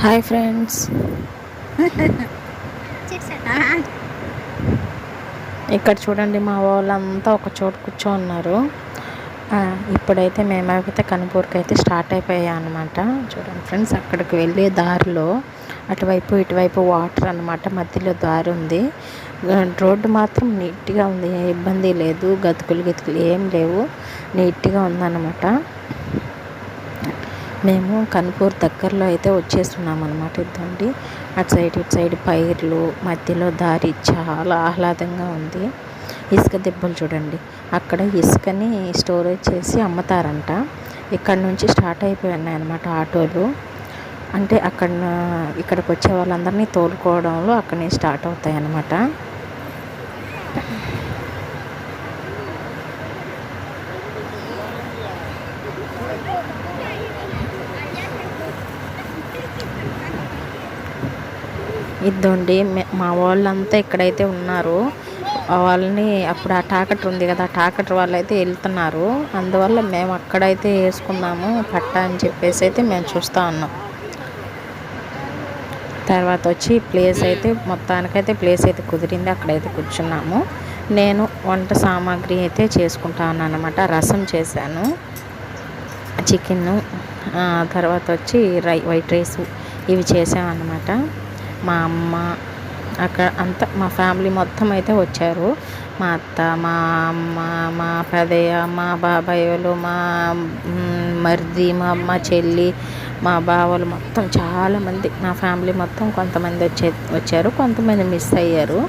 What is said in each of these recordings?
Hi friends. ఇక్కడ చూడండి మా వాళ్ళంతా ఒక చోట కూర్చో ఉన్నారు. ఇప్పుడైతే మేమైతే కనుపూర్కి అయితే స్టార్ట్ అయిపోయాయి అనమాట చూడండి ఫ్రెండ్స్ అక్కడికి వెళ్ళే దారిలో అటువైపు ఇటువైపు వాటర్ అన్నమాట మధ్యలో దారి ఉంది. రోడ్డు మాత్రం నీట్గా ఉంది ఏ ఇబ్బంది లేదు గతుకులు గతుకులు ఏం లేవు నీట్గా ఉందన్నమాట. మేము కన్పూర్ దగ్గరలో అయితే వచ్చేస్తున్నాం అనమాట ఇద్దండి. అటు సైడ్ ఇటు సైడ్ పైర్లు మధ్యలో దారి చాలా ఆహ్లాదంగా ఉంది. ఇసుక దెబ్బలు చూడండి. అక్కడ ఇసుకని స్టోరేజ్ చేసి అమ్ముతారంట. ఇక్కడ నుంచి స్టార్ట్ అయిపోయాయి అనమాట ఆటోలు. అంటే అక్కడ ఇక్కడికి వచ్చే వాళ్ళందరినీ తోలుకోవడంలో అక్కడనే స్టార్ట్ అవుతాయి అన్నమాట ఇద్దండి. మే- మా వాళ్ళంతా ఇక్కడైతే ఉన్నారు. వాళ్ళని అప్పుడు ఆ టాకటర్ ఉంది కదా ఆ టాకటర్ వాళ్ళు అయితే వెళ్తున్నారు అందువల్ల మేము అక్కడైతే వేసుకున్నాము పట్ట అని చెప్పేసి అయితే మేము చూస్తూ ఉన్నాం. తర్వాత వచ్చి ప్లేస్ అయితే మొత్తానికైతే ప్లేస్ అయితే కుదిరింది. అక్కడైతే కూర్చున్నాము. నేను వంట సామాగ్రి అయితే చేసుకుంటా ఉన్నాను అనమాట రసం చేశాను చికెన్ తర్వాత వచ్చి రై వైట్ రైస్ ఇవి చేసామన్నమాట మా అమ్మ అక్కడ అంతా మా ఫ్యామిలీ మొత్తం అయితే వచ్చారు. మా అత్త మా అమ్మ మా పెదయ్య మా బాబాయోలు వాళ్ళు మా మరిది మా అమ్మ చెల్లి మా బావలు మొత్తం చాలామంది మా ఫ్యామిలీ మొత్తం కొంతమంది వచ్చే వచ్చారు. కొంతమంది మిస్ అయ్యారు.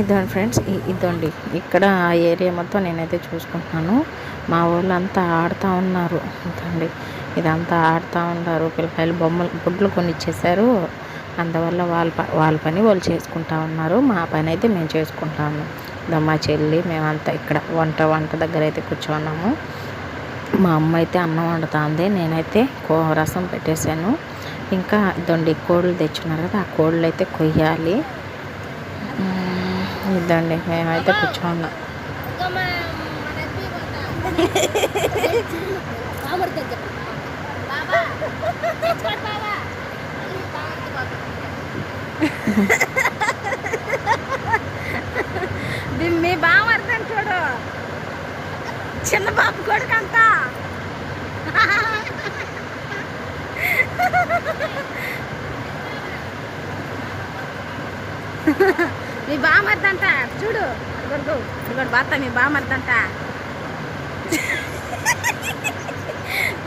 ఇదండి ఫ్రెండ్స్ ఇదండి ఇక్కడ ఆ ఏరియా మొత్తం నేనైతే చూసుకుంటున్నాను. మా వాళ్ళు అంతా ఆడుతూ ఉన్నారు. ఇదండి ఇదంతా ఆడుతూ ఉన్నారు. పిల్లకాయలు బొమ్మలు గుడ్లు కొన్ని ఇచ్చేసారు అందువల్ల వాళ్ళ ప- వాళ్ళ పని వాళ్ళు చేసుకుంటా ఉన్నారు. మా పని అయితే మేము చేసుకుంటా ఉన్నాం మా చెల్లి మేమంతా ఇక్కడ వంట వంట దగ్గర అయితే కూర్చోన్నాము. మా అమ్మ అయితే అన్నం వండుతుంది. నేనైతే కో రసం పెట్టేశాను. ఇంకా దొండి కోళ్ళు తెచ్చున్నారు కదా ఆ కోళ్ళు అయితే కొయ్యాలి. ఇదండి మేమైతే కూర్చోన్నాం. మీ బావ అర్థం చూడు. చిన్న బాబు కొడుకు అంత మీ బామర్దంట చూడు. కొడుకు ఇక్కడ భర్త మీ బామర్దంట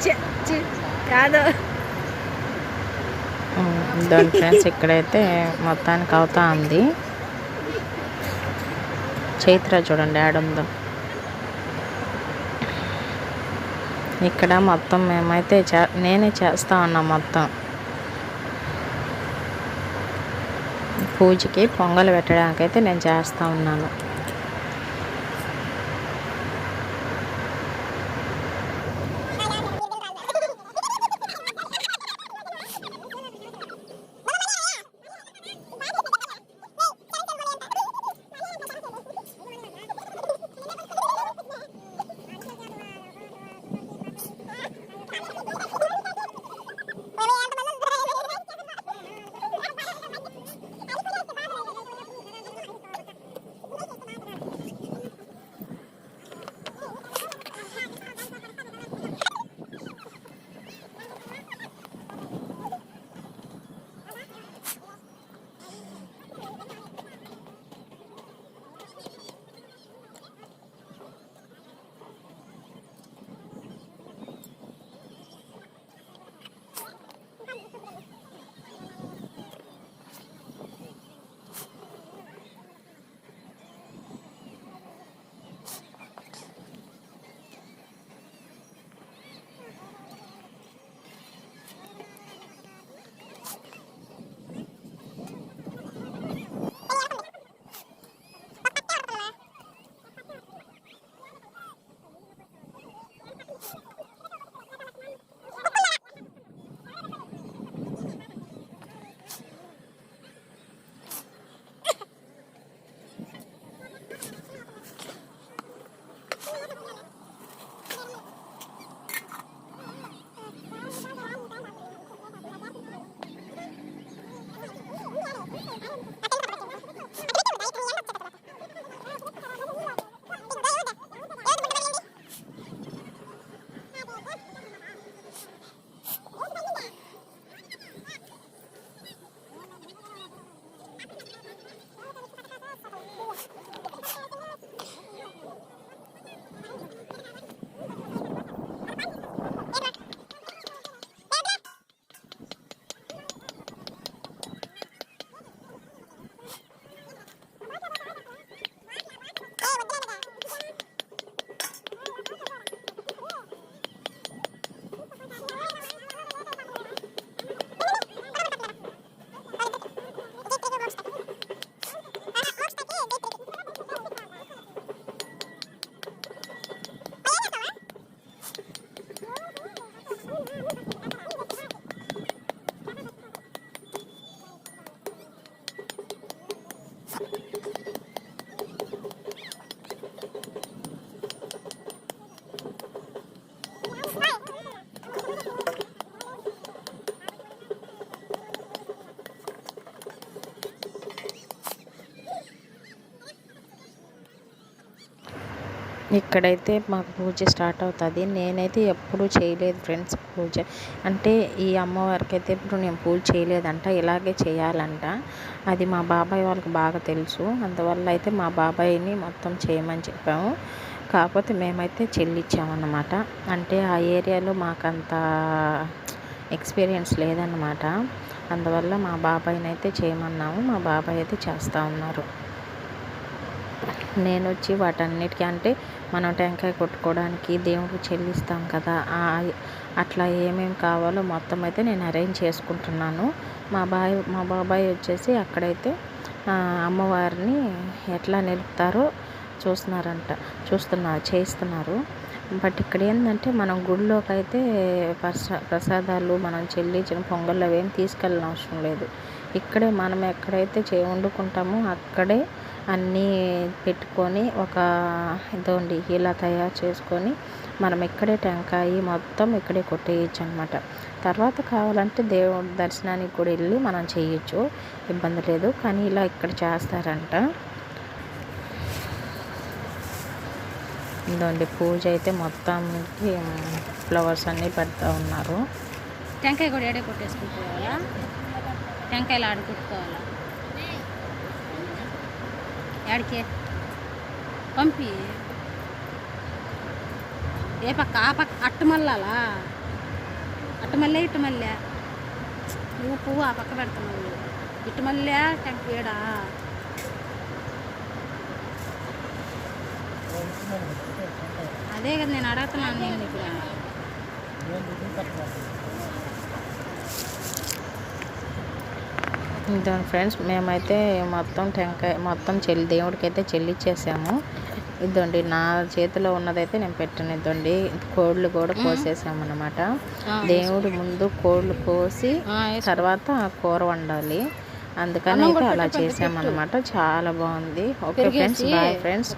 చి- చి- కాదు. దాని ఫ్రెండ్స్ ఇక్కడైతే మొత్తానికి అవుతా ఉంది. చైత్ర చూడండి ఆడుందో ఇక్కడ మొత్తం మేమైతే చే నేనే చేస్తా ఉన్నా మొత్తం. పూజకి పొంగల్ పెట్టడానికైతే నేను చేస్తూ ఉన్నాను. ఇక్కడైతే మాకు పూజ స్టార్ట్ అవుతుంది. నేనైతే ఎప్పుడూ చేయలేదు ఫ్రెండ్స్ పూజ. అంటే ఈ అమ్మవారికి అయితే ఇప్పుడు నేను పూజ చేయలేదంట ఇలాగే చేయాలంట. అది మా బాబాయ్ వాళ్ళకి బాగా తెలుసు. అందువల్ల అయితే మా బాబాయ్ని మొత్తం చేయమని చెప్పాము. కాకపోతే మేమైతే చెల్లిచ్చామన్నమాట. అంటే ఆ ఏరియాలో మాకంత ఎక్స్పీరియన్స్ లేదన్నమాట. అందువల్ల మా బాబాయ్ని అయితే చేయమన్నాము. మా బాబాయ్ అయితే చేస్తూ ఉన్నారు. నేను వచ్చి వాటన్నిటికీ అంటే మనం టెంకాయ కొట్టుకోవడానికి దేవుడికి చెల్లిస్తాం కదా. అట్లా ఏమేమి కావాలో మొత్తం అయితే నేను అరేంజ్ చేసుకుంటున్నాను. మా బాయ్ మా బాబాయ్ వచ్చేసి అక్కడైతే అమ్మవారిని ఎట్లా నిలుపుతారో చూస్తున్నారంట చూస్తున్నారు చేయిస్తున్నారు. బట్ ఇక్కడ ఏంటంటే మనం గుడిలోకి అయితే ప్రసా ప్రసాదాలు మనం చెల్లించిన పొంగళ్ళు అవేం తీసుకెళ్ళిన అవసరం లేదు. ఇక్కడే మనం ఎక్కడైతే చే వండుకుంటామో అక్కడే అన్నీ పెట్టుకొని ఒక ఇదోండి ఇలా తయారు చేసుకొని మనం ఇక్కడే టెంకాయ మొత్తం ఇక్కడే కొట్టేయచ్చు అనమాట తర్వాత కావాలంటే దేవుడి దర్శనానికి కూడా వెళ్ళి మనం చేయొచ్చు ఇబ్బంది లేదు. కానీ ఇలా ఇక్కడ చేస్తారంట. ఇదండి పూజ అయితే మొత్తానికి ఫ్లవర్స్ అన్నీ పెడతా ఉన్నారు. టెంకాయ కూడా ఏడే కొట్టేసుకుంటుకోవాలా టెంకాయలు ఆడుకుంటుకోవాలా కొట్టుకోవాలా పంపి. ఏ పక్క ఆ పక్క అట్టు మల్లాలా? అట్టు మల్లె మల్లె. నువ్వు పువ్వు ఆ పక్క పెడుతున్నావు ఇటు మల్లె అదే కదా నేను అడుగుతున్నాను నేను ఇప్పుడు. ఇదండి ఫ్రెండ్స్ మేమైతే మొత్తం టెంకాయ మొత్తం చెల్లి దేవుడికి అయితే చెల్లిచ్చేసాము. ఇదండి నా చేతిలో ఉన్నదైతే నేను పెట్టాను ఇదండి కోళ్ళు కూడా కోసేసామన్నమాట. దేవుడి ముందు కోళ్ళు కోసి తర్వాత కూర వండాలి. అందుకని అయితే అలా చేసామన్నమాట. చాలా బాగుంది. Okay friends bye friends.